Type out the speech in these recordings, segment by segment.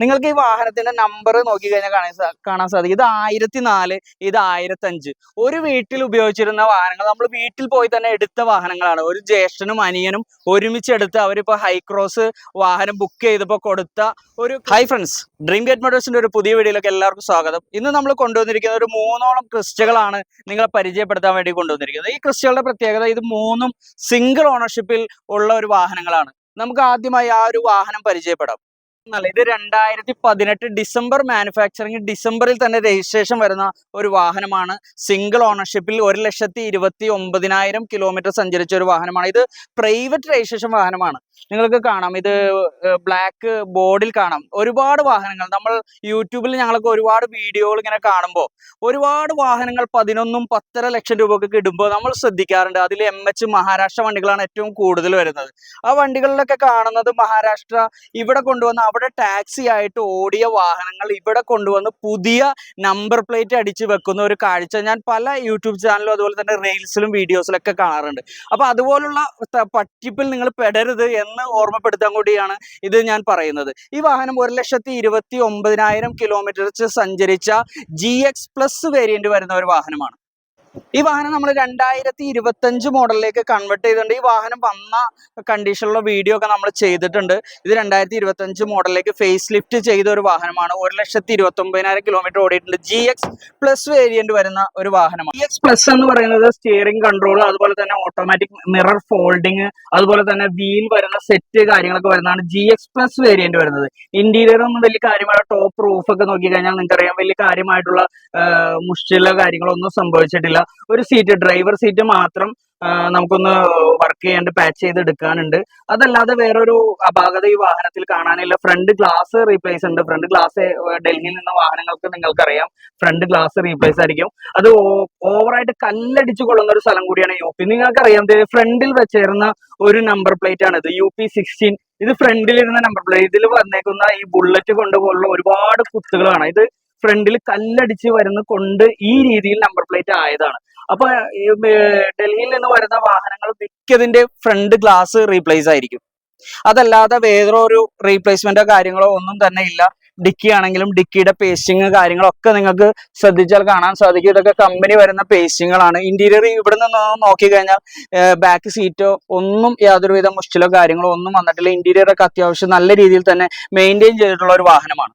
നിങ്ങൾക്ക് ഈ വാഹനത്തിന്റെ നമ്പർ നോക്കി കഴിഞ്ഞാൽ കാണാൻ കാണാൻ സാധിക്കും. ഇത് ആയിരത്തി നാല് ഇത് ആയിരത്തി അഞ്ച് ഒരു വീട്ടിൽ ഉപയോഗിച്ചിരുന്ന വാഹനങ്ങൾ നമ്മൾ വീട്ടിൽ പോയി തന്നെ എടുത്ത വാഹനങ്ങളാണ്. ഒരു ജ്യേഷ്ഠനും അനിയനും ഒരുമിച്ച് എടുത്ത് അവരിപ്പോ ഹൈക്രോസ് വാഹനം ബുക്ക് ചെയ്തപ്പോൾ കൊടുത്ത ഒരു ഹൈ ഫ്രണ്ട്സ് ഡ്രീം ഗേറ്റ് മോട്ടോഴ്സിന്റെ ഒരു പുതിയ വീഡിയോയിലേക്ക് എല്ലാവർക്കും സ്വാഗതം. ഇന്ന് നമ്മൾ കൊണ്ടുവന്നിരിക്കുന്ന ഒരു മൂന്നോളം ക്രിസ്റ്റകളാണ് നിങ്ങളെ പരിചയപ്പെടുത്താൻ വേണ്ടി കൊണ്ടുവന്നിരിക്കുന്നത്. ഈ ക്രിസ്റ്റകളുടെ പ്രത്യേകത ഇത് മൂന്നും സിംഗിൾ ഓണർഷിപ്പിൽ ഉള്ള ഒരു വാഹനങ്ങളാണ്. നമുക്ക് ആദ്യമായി ആ ഒരു വാഹനം പരിചയപ്പെടാം. എന്നല്ല ഇത് രണ്ടായിരത്തി പതിനെട്ട് ഡിസംബർ മാനുഫാക്ചറിങ് ഡിസംബറിൽ തന്നെ രജിസ്ട്രേഷൻ വരുന്ന ഒരു വാഹനമാണ്. സിംഗിൾ ഓണർഷിപ്പിൽ ഒരു ലക്ഷത്തി ഇരുപത്തി ഒമ്പതിനായിരം കിലോമീറ്റർ സഞ്ചരിച്ച ഒരു വാഹനമാണ്. ഇത് പ്രൈവറ്റ് രജിസ്ട്രേഷൻ വാഹനമാണ്. നിങ്ങൾക്ക് കാണാം. ഇത് ബ്ലാക്ക് ബോർഡിൽ കാണാം. ഒരുപാട് വാഹനങ്ങൾ. നമ്മൾ യൂട്യൂബിൽ ഞങ്ങൾക്ക് ഒരുപാട് വീഡിയോകൾ ഇങ്ങനെ കാണുമ്പോൾ ഒരുപാട് വാഹനങ്ങൾ പതിനൊന്നും പത്തര ലക്ഷം രൂപയ്ക്ക് കിടുമ്പോൾ നമ്മൾ ശ്രദ്ധിക്കാറുണ്ട്. അതിൽ എം എച്ച് മഹാരാഷ്ട്ര വണ്ടികളാണ് ഏറ്റവും കൂടുതൽ വരുന്നത്. ആ വണ്ടികളിലൊക്കെ കാണുന്നത് മഹാരാഷ്ട്ര ഇവിടെ കൊണ്ടുവന്ന് അവിടെ ടാക്സി ആയിട്ട് ഓടിയ വാഹനങ്ങൾ ഇവിടെ കൊണ്ടുവന്ന് പുതിയ നമ്പർ പ്ലേറ്റ് അടിച്ച് വെക്കുന്ന ഒരു കാഴ്ച ഞാൻ പല യൂട്യൂബ് ചാനലും അതുപോലെ തന്നെ റീൽസിലും വീഡിയോസിലൊക്കെ കാണാറുണ്ട്. അപ്പോൾ അതുപോലുള്ള പറ്റിപ്പിൽ നിങ്ങൾ പെടരുത് എന്ന് ഓർമ്മപ്പെടുത്താൻ കൂടിയാണ് ഇത് ഞാൻ പറയുന്നത്. ഈ വാഹനം ഒരു ലക്ഷത്തി ഇരുപത്തി ഒമ്പതിനായിരം കിലോമീറ്റർ സഞ്ചരിച്ച ജി എക്സ് പ്ലസ് വേരിയന്റ് വരുന്ന ഒരു വാഹനമാണ്. ഈ വാഹനം നമ്മൾ രണ്ടായിരത്തി ഇരുപത്തഞ്ച് മോഡലിലേക്ക് കൺവേർട്ട് ചെയ്തിട്ടുണ്ട്. ഈ വാഹനം വന്ന കണ്ടീഷനിലുള്ള വീഡിയോ ഒക്കെ നമ്മൾ ചെയ്തിട്ടുണ്ട്. ഇത് രണ്ടായിരത്തി ഇരുപത്തഞ്ച് മോഡലിലേക്ക് ഫേസ് ലിഫ്റ്റ് ചെയ്ത ഒരു വാഹനമാണ്. ഒരു ലക്ഷത്തി ഇരുപത്തി ഒമ്പതിനായിരം കിലോമീറ്റർ ഓടിയിട്ടുണ്ട്. ജി എക്സ് പ്ലസ് വേരിയന്റ് വരുന്ന ഒരു വാഹനമാണ്. ജി എക്സ് പ്ലസ് എന്ന് പറയുന്നത് സ്റ്റിയറിംഗ് കൺട്രോൾ അതുപോലെ തന്നെ ഓട്ടോമാറ്റിക് മിറർ ഫോൾഡിങ് അതുപോലെ തന്നെ വീൽ വരുന്ന സെറ്റ് കാര്യങ്ങളൊക്കെ വരുന്നതാണ് ജി എക്സ് പ്ലസ് വേരിയന്റ് വരുന്നത്. ഇന്റീരിയർ ഒന്നും വലിയ കാര്യമായ ടോപ്പ് റൂഫ് ഒക്കെ നോക്കി കഴിഞ്ഞാൽ നിങ്ങൾക്ക് അറിയാം വലിയ കാര്യമായിട്ടുള്ള മുഷ്ടിലോ കാര്യങ്ങളോ ഒന്നും സംഭവിച്ചിട്ടില്ല. ഒരു സീറ്റ് ഡ്രൈവർ സീറ്റ് മാത്രം നമുക്കൊന്ന് വർക്ക് ചെയ്യാണ്ട് പാച്ച് ചെയ്ത് എടുക്കാനുണ്ട് അതല്ലാതെ വേറൊരു അപാകത ഈ വാഹനത്തിൽ കാണാനില്ല. ഫ്രണ്ട് ഗ്ലാസ് റീപ്ലേസ് ഉണ്ട്. ഫ്രണ്ട് ഗ്ലാസ് ഡൽഹിയിൽ നിന്ന് വാഹനങ്ങൾക്ക് നിങ്ങൾക്കറിയാം. ഫ്രണ്ട് ഗ്ലാസ് റീപ്ലേസ് ആയിരിക്കും. അത് ഓവറായിട്ട് കല്ലടിച്ചു കൊള്ളുന്ന ഒരു സ്ഥലം കൂടിയാണ് യു പി. നിങ്ങൾക്കറിയാം ഫ്രണ്ടിൽ വെച്ചേരുന്ന ഒരു നമ്പർ പ്ലേറ്റ് ആണ് ഇത് യു പി സിക്സ്റ്റീൻ ഇത് ഫ്രണ്ടിലിരുന്ന നമ്പർ പ്ലേറ്റ് ഇതിൽ വന്നേക്കുന്ന ഈ ബുള്ളറ്റ് കൊണ്ടുപോലുള്ള ഒരുപാട് കുത്തുകളാണ്. ഇത് ഫ്രണ്ടിൽ കല്ലടിച്ച് വരുന്ന കൊണ്ട് ഈ രീതിയിൽ നമ്പർ പ്ലേറ്റ് ആയതാണ്. അപ്പൊ ഡൽഹിയിൽ നിന്ന് വരുന്ന വാഹനങ്ങൾ മിക്കതിന്റെ ഫ്രണ്ട് ഗ്ലാസ് റീപ്ലേസ് ആയിരിക്കും. അതല്ലാതെ വേറെ ഒരു റീപ്ലേസ്മെന്റോ കാര്യങ്ങളോ ഒന്നും തന്നെ ഇല്ല. ഡിക്കി ആണെങ്കിലും ഡിക്കിയുടെ പേസ്റ്റിങ് കാര്യങ്ങളൊക്കെ നിങ്ങൾക്ക് ശ്രദ്ധിച്ചാൽ കാണാൻ സാധിക്കും. ഇതൊക്കെ കമ്പനി വരുന്ന പേസ്റ്റിങ്ങുകളാണ് ഇന്റീരിയർ ഇവിടെ നിന്ന് നോക്കി കഴിഞ്ഞാൽ ബാക്ക് സീറ്റോ ഒന്നും യാതൊരുവിധ മുഷ്ടിലോ കാര്യങ്ങളോ ഒന്നും വന്നിട്ടില്ല. ഇന്റീരിയർ ഒക്കെ അത്യാവശ്യം നല്ല രീതിയിൽ തന്നെ മെയിന്റെയിൻ ചെയ്തിട്ടുള്ള ഒരു വാഹനമാണ്.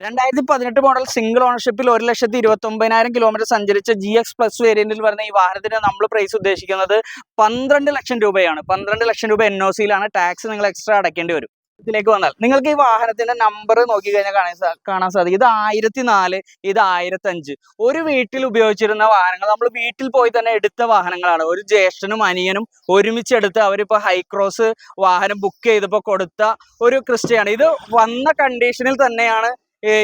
രണ്ടായിരത്തി പതിനെട്ട് മോഡൽ സിംഗിൾ ഓണർഷിപ്പിൽ ഒരു ലക്ഷത്തി ഇരുപത്തി ഒമ്പതിനായിരം കിലോമീറ്റർ സഞ്ചരിച്ച ജി എക്സ് പ്ലസ് വേരിയന്റിൽ വരുന്ന ഈ വാഹനത്തിന് നമ്മൾ പ്രൈസ് ഉദ്ദേശിക്കുന്നത് പന്ത്രണ്ട് ലക്ഷം രൂപയാണ്. പന്ത്രണ്ട് ലക്ഷം രൂപ എൻ ഒ സിയിലാണ് ടാക്സ് നിങ്ങൾ എക്സ്ട്രാ അടയ്ക്കേണ്ടി വരും. ഇതിലേക്ക് വന്നാൽ നിങ്ങൾക്ക് ഈ വാഹനത്തിന്റെ നമ്പർ നോക്കി കഴിഞ്ഞാൽ കാണാൻ കാണാൻ സാധിക്കും. ഇത് ആയിരത്തി നാല് ഇത് ആയിരത്തി അഞ്ച് ഒരു വീട്ടിൽ ഉപയോഗിച്ചിരുന്ന വാഹനങ്ങൾ നമ്മൾ വീട്ടിൽ പോയി തന്നെ എടുത്ത വാഹനങ്ങളാണ്. ഒരു ജ്യേഷ്ഠനും അനിയനും ഒരുമിച്ച് എടുത്ത് അവരിപ്പോ ഹൈക്രോസ് വാഹനം ബുക്ക് ചെയ്തപ്പോൾ കൊടുത്ത ഒരു ക്രിസ്റ്റയാണ് ഇത് വന്ന കണ്ടീഷനിൽ തന്നെയാണ്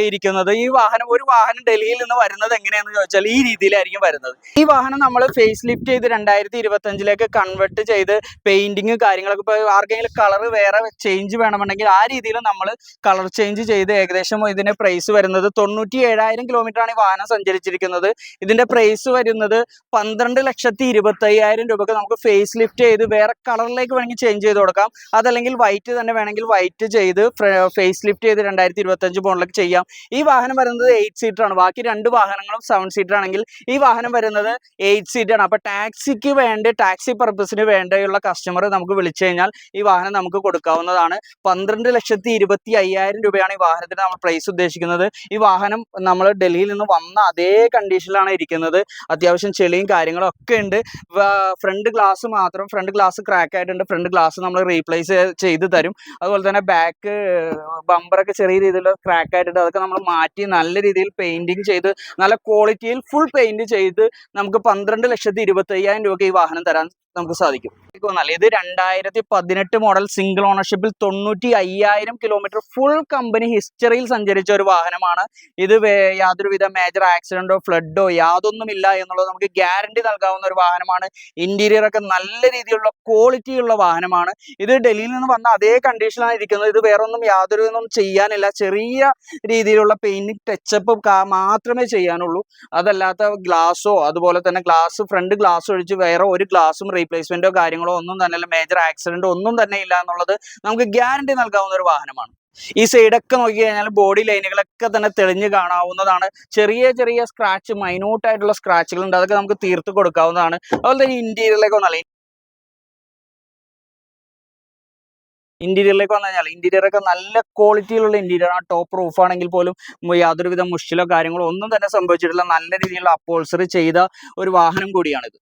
ഇരിക്കുന്നത്. ഈ വാഹനം ഒരു വാഹനം ഡൽഹിയിൽ നിന്ന് വരുന്നത് എങ്ങനെയാന്ന് ചോദിച്ചാൽ ഈ രീതിയിലായിരിക്കും വരുന്നത്. ഈ വാഹനം നമ്മൾ ഫേസ് ലിഫ്റ്റ് ചെയ്ത് രണ്ടായിരത്തി ഇരുപത്തി അഞ്ചിലേക്ക് കൺവെർട്ട് ചെയ്ത് പെയിന്റിങ് കാര്യങ്ങളൊക്കെ ഇപ്പോൾ ആർക്കെങ്കിലും കളർ വേറെ ചേഞ്ച് വേണമെന്നുണ്ടെങ്കിൽ ആ രീതിയിൽ നമ്മൾ കളർ ചേഞ്ച് ചെയ്ത് ഏകദേശം ഇതിന്റെ പ്രൈസ് വരുന്നത് തൊണ്ണൂറ്റി ഏഴായിരം കിലോമീറ്റർ ആണ് ഈ വാഹനം സഞ്ചരിച്ചിരിക്കുന്നത്. ഇതിന്റെ പ്രൈസ് വരുന്നത് പന്ത്രണ്ട് ലക്ഷത്തി ഇരുപത്തി അയ്യായിരം രൂപക്ക് നമുക്ക് ഫേസ് ലിഫ്റ്റ് ചെയ്ത് വേറെ കളറിലേക്ക് വേണമെങ്കിൽ ചേഞ്ച് ചെയ്ത് കൊടുക്കാം. അതല്ലെങ്കിൽ വൈറ്റ് തന്നെ വേണമെങ്കിൽ വൈറ്റ് ചെയ്ത് ഫേസ് ലിഫ്റ്റ് ചെയ്ത് രണ്ടായിരത്തി ഇരുപത്തി അഞ്ച് മോഡലിലേക്ക് ചെയ്യാം. ഈ വാഹനം വരുന്നത് എയ്റ്റ് സീറ്റർ ആണ്. ബാക്കി രണ്ട് വാഹനങ്ങളും സെവൻ സീറ്റർ ആണെങ്കിൽ ഈ വാഹനം വരുന്നത് എയ്റ്റ് സീറ്റർ ആണ്. അപ്പൊ ടാക്സിക്ക് വേണ്ടി ടാക്സി പർപ്പസിന് വേണ്ടിയുള്ള കസ്റ്റമർ നമുക്ക് വിളിച്ചു കഴിഞ്ഞാൽ ഈ വാഹനം നമുക്ക് കൊടുക്കാവുന്നതാണ്. പന്ത്രണ്ട് ലക്ഷത്തി ഇരുപത്തി അയ്യായിരം രൂപയാണ് ഈ വാഹനത്തിന് നമ്മൾ പ്രൈസ് ഉദ്ദേശിക്കുന്നത്. ഈ വാഹനം നമ്മൾ ഡൽഹിയിൽ നിന്ന് വന്ന അതേ കണ്ടീഷനിലാണ് ഇരിക്കുന്നത്. അത്യാവശ്യം ചെളിയും കാര്യങ്ങളും ഒക്കെ ഉണ്ട്. ഫ്രണ്ട് ഗ്ലാസ് മാത്രം ഫ്രണ്ട് ഗ്ലാസ് ക്രാക്ക് ആയിട്ടുണ്ട്. ഫ്രണ്ട് ഗ്ലാസ് നമ്മൾ റീപ്ലേസ് ചെയ്ത് തരും. അതുപോലെ തന്നെ ബാക്ക് ബമ്പറൊക്കെ ചെറിയ രീതിയിൽ ക്രാക്ക് ആയിട്ടുണ്ട്. അതൊക്കെ നമ്മൾ മാറ്റി നല്ല രീതിയിൽ പെയിന്റിങ് ചെയ്ത് നല്ല ക്വാളിറ്റിയിൽ ഫുൾ പെയിന്റ് ചെയ്ത് നമുക്ക് പന്ത്രണ്ട് ലക്ഷത്തി ഇരുപത്തി അയ്യായിരം രൂപയ്ക്ക് ഈ വാഹനം തരാൻ നമുക്ക് സാധിക്കും. തോന്നുന്നില്ല ഇത് രണ്ടായിരത്തി പതിനെട്ട് മോഡൽ സിംഗിൾ ഓണർഷിപ്പിൽ തൊണ്ണൂറ്റി അയ്യായിരം കിലോമീറ്റർ ഫുൾ കമ്പനി ഹിസ്റ്ററിയിൽ സഞ്ചരിച്ച ഒരു വാഹനമാണ്. ഇത് യാതൊരുവിധ മേജർ ആക്സിഡന്റോ ഫ്ലഡോ യാതൊന്നുമില്ല എന്നുള്ളത് നമുക്ക് ഗ്യാരണ്ടി നൽകാവുന്ന ഒരു വാഹനമാണ്. ഇന്റീരിയർ ഒക്കെ നല്ല രീതിയിലുള്ള ക്വാളിറ്റി ഉള്ള വാഹനമാണ്. ഇത് ഡൽഹിയിൽ നിന്ന് വന്ന അതേ കണ്ടീഷനിലാണ് ഇരിക്കുന്നത്. ഇത് വേറെ ഒന്നും യാതൊരു ഒന്നും ചെയ്യാനില്ല. ചെറിയ രീതിയിലുള്ള പെയിന്റിങ് ടച്ചപ്പ് മാത്രമേ ചെയ്യാനുള്ളൂ. അതല്ലാത്ത ഗ്ലാസോ അതുപോലെ തന്നെ ഗ്ലാസ് ഫ്രണ്ട് ഗ്ലാസ് ഒഴിച്ച് വേറെ ഒരു ഗ്ലാസും റീപ്ലേസ്മെന്റോ കാര്യങ്ങളോ ഒന്നും തന്നെ അല്ല മേജർ ആക്സിഡന്റോ ഒന്നും തന്നെ ഇല്ല എന്നുള്ളത് നമുക്ക് ഗ്യാരണ്ടി നൽകാവുന്ന ഒരു വാഹനമാണ്. ഈ സൈഡൊക്കെ നോക്കി കഴിഞ്ഞാൽ ബോഡി ലൈനുകളൊക്കെ തന്നെ തെളിഞ്ഞു കാണാവുന്നതാണ്. ചെറിയ ചെറിയ സ്ക്രാച്ച് മൈന്യൂട്ട് ആയിട്ടുള്ള സ്ക്രാച്ചുകൾ ഉണ്ട് അതൊക്കെ നമുക്ക് തീർത്ത് കൊടുക്കാവുന്നതാണ്. അതുപോലെ തന്നെ ഇന്റീരിയറിലേക്ക് വന്നാൽ ഇന്റീരിയറിലേക്ക് വന്നു കഴിഞ്ഞാൽ ഇന്റീരിയറൊക്കെ നല്ല ക്വാളിറ്റിയിലുള്ള ഇന്റീരിയർ ആണ്. ടോപ്പ് റൂഫ് ആണെങ്കിൽ പോലും യാതൊരുവിധ മുഷിലോ കാര്യങ്ങളോ ഒന്നും തന്നെ സംഭവിച്ചിട്ടില്ല. നല്ല രീതിയിലുള്ള അപ്പോൾസറി ചെയ്ത ഒരു വാഹനം കൂടിയാണിത്.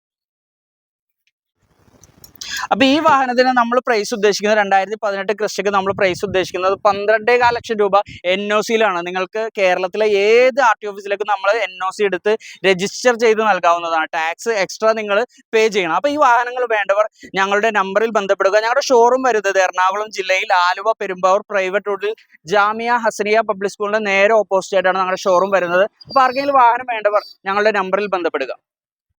അപ്പൊ ഈ വാഹനത്തിന് നമ്മൾ പ്രൈസ് ഉദ്ദേശിക്കുന്നത് രണ്ടായിരത്തി പതിനെട്ട് കൃഷിക്ക് നമ്മൾ പ്രൈസ് ഉദ്ദേശിക്കുന്നത് പന്ത്രണ്ടേ കാല ലക്ഷം രൂപ എൻ ഒ സിയിലാണ് നിങ്ങൾക്ക് കേരളത്തിലെ ഏത് ആർ ടി ഓഫീസിലേക്ക് നമ്മൾ എൻ ഒ സി എടുത്ത് രജിസ്റ്റർ ചെയ്ത് നൽകാവുന്നതാണ്. ടാക്സ് എക്സ്ട്രാ നിങ്ങൾ പേ ചെയ്യണം. അപ്പൊ ഈ വാഹനങ്ങൾ വേണ്ടവർ ഞങ്ങളുടെ നമ്പറിൽ ബന്ധപ്പെടുക. ഞങ്ങളുടെ ഷോറൂം വരുന്നത് എറണാകുളം ജില്ലയിൽ ആലുവ പെരുമ്പാവൂർ പ്രൈവറ്റ് റോഡിൽ ജാമിയ ഹസനിയ പബ്ലിക് സ്കൂളിന്റെ നേരെ ഓപ്പോസിറ്റ് ആയിട്ടാണ് ഞങ്ങളുടെ ഷോറൂം വരുന്നത്. അപ്പൊ ആർക്കെങ്കിലും വാഹനം വേണ്ടവർ ഞങ്ങളുടെ നമ്പറിൽ ബന്ധപ്പെടുക.